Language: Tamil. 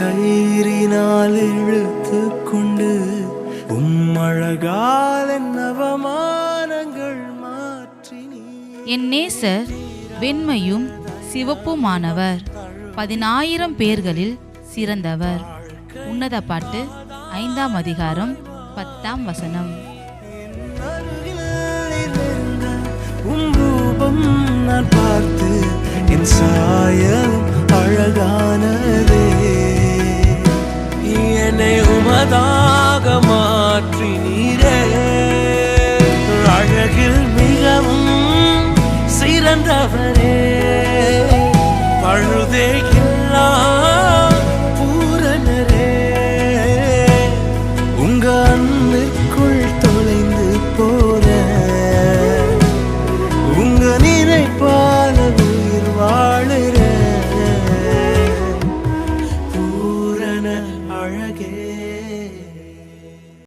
கயிறினால் இழுத்து கொண்டு உம் நவமானங்கள் என் அவமானங்கள் என் நேசர் வெண்மையும் சிவப்புமானவர். பதினாயிரம் பேர்களில் சிறந்தவர். உன்னத பாட்டு ஐந்தாம் அதிகாரம் பத்தாம் வசனம். என்னை உமதாக மாற்றி நீரே. அழகில் மிகவும் சிறந்தவரே. பழுதே ser.